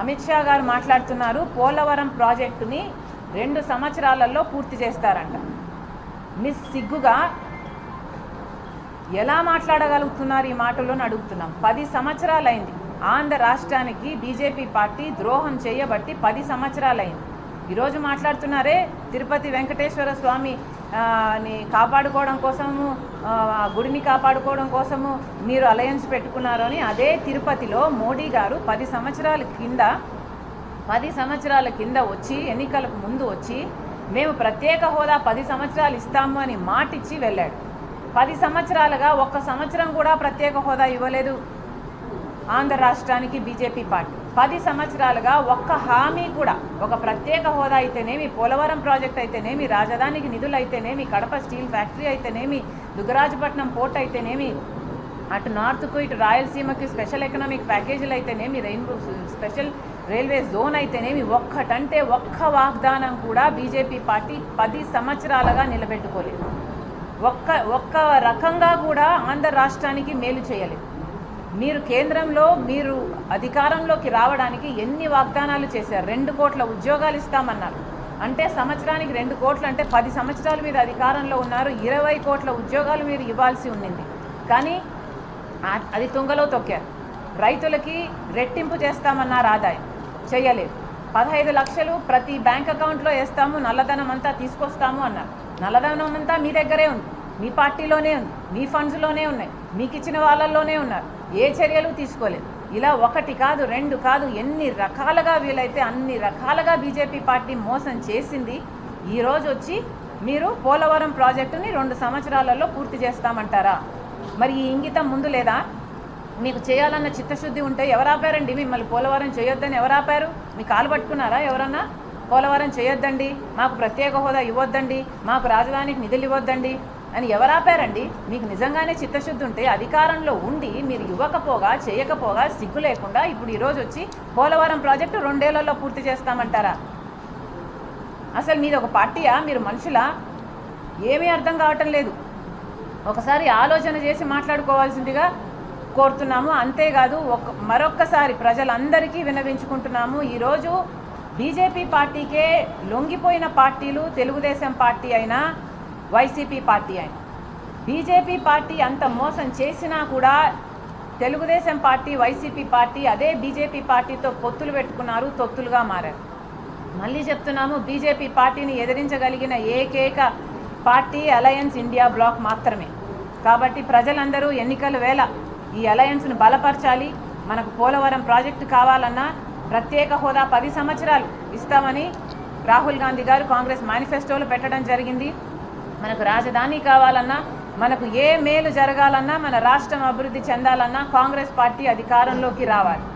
అమిత్ షా గారు మాట్లాడుతున్నారు పోలవరం ప్రాజెక్టుని రెండు సంవత్సరాలలో పూర్తి చేస్తారంట. మిస్ సిగ్గుగా ఎలా మాట్లాడగలుగుతున్నారు ఈ మాటలను అడుగుతున్నాం. పది సంవత్సరాలైంది. ఆంధ్ర రాష్ట్రానికి బీజేపీ పార్టీ ద్రోహం చేయబట్టి పది సంవత్సరాలైంది. ఈరోజు మాట్లాడుతున్నారే తిరుపతి వెంకటేశ్వర స్వామిని కాపాడుకోవడం కోసము గుడిని కాపాడుకోవడం కోసము మీరు అలయన్స్ పెట్టుకున్నారు అని అదే తిరుపతిలో మోడీ గారు పది సంవత్సరాల కింద పది సంవత్సరాల కింద వచ్చి ఎన్నికలకు ముందు వచ్చి మేము ప్రత్యేక హోదా పది సంవత్సరాలు ఇస్తాము అని మాటిచ్చి వెళ్ళాడు. పది సంవత్సరాలుగా ఒక్క సంవత్సరం కూడా ప్రత్యేక హోదా ఇవ్వలేదు. ఆంధ్ర రాష్ట్రానికి బీజేపీ పార్టీ. పది సంవత్సరాలుగా ఒక్క హామీ కూడా ఒక ప్రత్యేక హోదా అయితేనేమి పోలవరం ప్రాజెక్ట్ అయితేనేమి రాజధానికి నిధులు అయితేనేమి కడప స్టీల్ ఫ్యాక్టరీ అయితేనేమి దుగ్గరాజపట్నం పోర్ట్ అయితేనేమి అటు నార్త్కు ఇటు రాయలసీమకి స్పెషల్ ఎకనామిక్ ప్యాకేజీలు అయితేనేమి రెయిన్బో స్పెషల్ రైల్వే జోన్ అయితేనేమి ఒక్కటంటే ఒక్క వాగ్దానం కూడా బీజేపీ పార్టీ పది సంవత్సరాలుగా నిలబెట్టుకోలేదు. ఒక్క ఒక్క రకంగా కూడా ఆంధ్ర రాష్ట్రానికి మేలు చేయలేదు. మీరు కేంద్రంలో మీరు అధికారంలోకి రావడానికి ఎన్ని వాగ్దానాలు చేశారు? రెండు కోట్ల ఉద్యోగాలు ఇస్తామన్నారు. అంటే సంవత్సరానికి రెండు కోట్లు అంటే పది సంవత్సరాలు మీరు అధికారంలో ఉన్నారు ఇరవై కోట్ల ఉద్యోగాలు మీరు ఇవ్వాల్సి ఉండింది. కానీ అది తుంగలో తొక్కారు. రైతులకి రెట్టింపు చేస్తామన్నారు ఆదాయం. చేయలేదు. పదహైదు లక్షలు ప్రతి బ్యాంక్ అకౌంట్లో వేస్తాము నల్లధనం అంతా తీసుకొస్తాము అన్నారు. నల్లధనం అంతా మీ దగ్గరే ఉంది. మీ పార్టీలోనే ఉంది. మీ ఫండ్స్లోనే ఉన్నాయి. మీకు ఇచ్చిన వాళ్ళల్లోనే ఉన్నారు. ఏ చర్యలు తీసుకోలేదు. ఇలా ఒకటి కాదు రెండు కాదు ఎన్ని రకాలుగా వీలైతే అన్ని రకాలుగా బీజేపీ పార్టీ మోసం చేసింది ఈరోజు వచ్చి మీరు పోలవరం ప్రాజెక్టుని రెండు సంవత్సరాలలో పూర్తి చేస్తామంటారా? మరి ఈ ఇంగితం ముందు లేదా? మీకు చేయాలన్న చిత్తశుద్ధి ఉంటే ఎవరాపారండి మిమ్మల్ని? పోలవరం చేయొద్దని ఎవరాపారు? మీ కాలు పట్టుకున్నారా ఎవరన్నా? పోలవరం చేయొద్దండి మాకు ప్రత్యేక హోదా ఇవ్వొద్దండి మాకు రాజధానికి నిధులు ఇవ్వొద్దండి. అని ఎవరు ఆపారండి మీకు నిజంగానే చిత్తశుద్ధి ఉంటే అధికారంలో ఉండి మీరు ఇవ్వకపోగా చేయకపోగా సిగ్గు లేకుండా ఇప్పుడు ఈరోజు వచ్చి పోలవరం ప్రాజెక్టు రెండేళ్ళలో పూర్తి చేస్తామంటారా? అసలు మీది ఒక పార్టీయా? మీరు మనుషులా? ఏమీ అర్థం కావటం లేదు. ఒకసారి ఆలోచన చేసి మాట్లాడుకోవాల్సిందిగా కోరుతున్నాము. అంతేకాదు ఒక మరొక్కసారి ప్రజలందరికీ వినవించుకుంటున్నాము. ఈరోజు బీజేపీ పార్టీకే లొంగిపోయిన పార్టీలు తెలుగుదేశం పార్టీ అయినా వైసీపీ పార్టీ ఆయన బీజేపీ పార్టీ అంత మోసం చేసినా కూడా తెలుగుదేశం పార్టీ వైసీపీ పార్టీ అదే బీజేపీ పార్టీతో పొత్తులు పెట్టుకున్నారు తొత్తులుగా మారారు. మళ్ళీ చెప్తున్నాము బీజేపీ పార్టీని ఎదిరించగలిగిన ఏకైక పార్టీ అలయన్స్ ఇండియా బ్లాక్ మాత్రమే. కాబట్టి ప్రజలందరూ ఎన్నికల వేళ ఈ అలయన్స్ను బలపరచాలి మనకు పోలవరం ప్రాజెక్టు కావాలన్నా ప్రత్యేక హోదా పది సంవత్సరాలు ఇస్తామని రాహుల్ గాంధీ గారు కాంగ్రెస్ మేనిఫెస్టోలో పెట్టడం జరిగింది. మనకు రాజధాని కావాలన్నా మనకు ఏ మేలు జరగాలన్నా మన రాష్ట్రం అభివృద్ధి చెందాలన్నా కాంగ్రెస్ పార్టీ అధికారంలోకి రావాలి.